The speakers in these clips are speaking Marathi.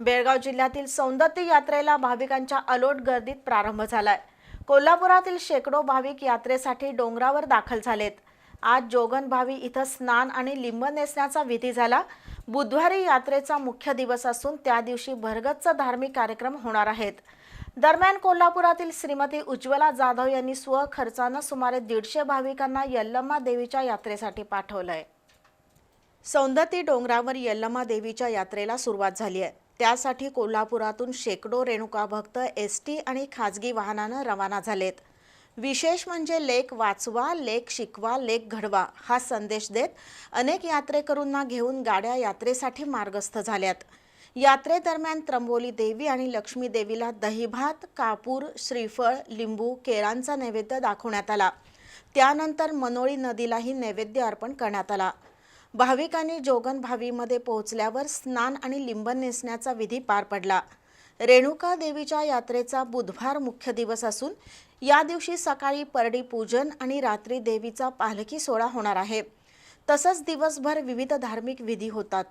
बेळगाव जिल्ह्यातील सौंदत्ती यात्रेला भाविकांच्या अलोट गर्दीत प्रारंभ झालाय. कोल्हापुरातील शेकडो भाविक यात्रेसाठी डोंगरावर दाखल झालेत. आज जोगन भावी इथं स्नान आणि लिंब नेसण्याचा विधी झाला. बुधवारी यात्रेचा मुख्य दिवस असून त्या दिवशी भरगच्च धार्मिक कार्यक्रम होणार आहेत. दरम्यान कोल्हापुरातील श्रीमती उज्ज्वला जाधव यांनी स्वखर्चानं सुमारे दीडशे भाविकांना यल्लम्मा देवीच्या यात्रेसाठी पाठवलंय. सौंदती डोंगरावर यल्लमा देवीच्या यात्रेला सुरुवात झाली आहे. त्यासाठी कोल्हापुरातून शेकडो रेणुका भक्त एस टी आणि खाजगी वाहनानं रवाना झालेत. विशेष म्हणजे लेख वाचवा लेख शिकवा लेक घडवा हा संदेश देत अनेक यात्रेकरूंना घेऊन गाड्या यात्रेसाठी मार्गस्थ झाल्यात. यात्रेदरम्यान त्र्यंबोली देवी आणि लक्ष्मी देवीला दहीभात कापूर श्रीफळ लिंबू केळांचा नैवेद्य दाखवण्यात आला. त्यानंतर मनोळी नदीलाही नैवेद्य अर्पण करण्यात आला. भाविकांनी जोगन भावीमध्ये पोहोचल्यावर स्नान आणि लिंबन नेसण्याचा विधी पार पडला. रेणुका देवीच्या यात्रेचा बुधवार मुख्य दिवस असून या दिवशी सकाळी परडी पूजन आणि रात्री देवीचा पालखी सोहळा होणार आहे. तसंच दिवसभर विविध धार्मिक विधी होतात.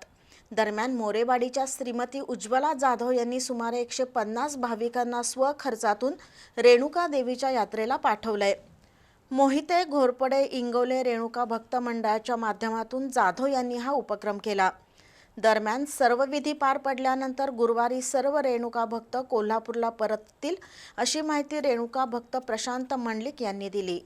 दरम्यान मोरेवाडीच्या श्रीमती उज्ज्वला जाधव यांनी सुमारे एकशे पन्नास भाविकांना स्वखर्चातून रेणुका देवीच्या यात्रेला पाठवलंय. मोहिते घोरपडे इंगोले रेणुका भक्त मंडळाच्या माध्यमातून जाधव यांनी हा उपक्रम केला. दरम्यान सर्व विधी पार पडल्यानंतर गुरुवारी सर्व रेणुका भक्त कोल्हापूरला परततील अशी माहिती रेणुका भक्त प्रशांत मंडलिक यांनी दिली.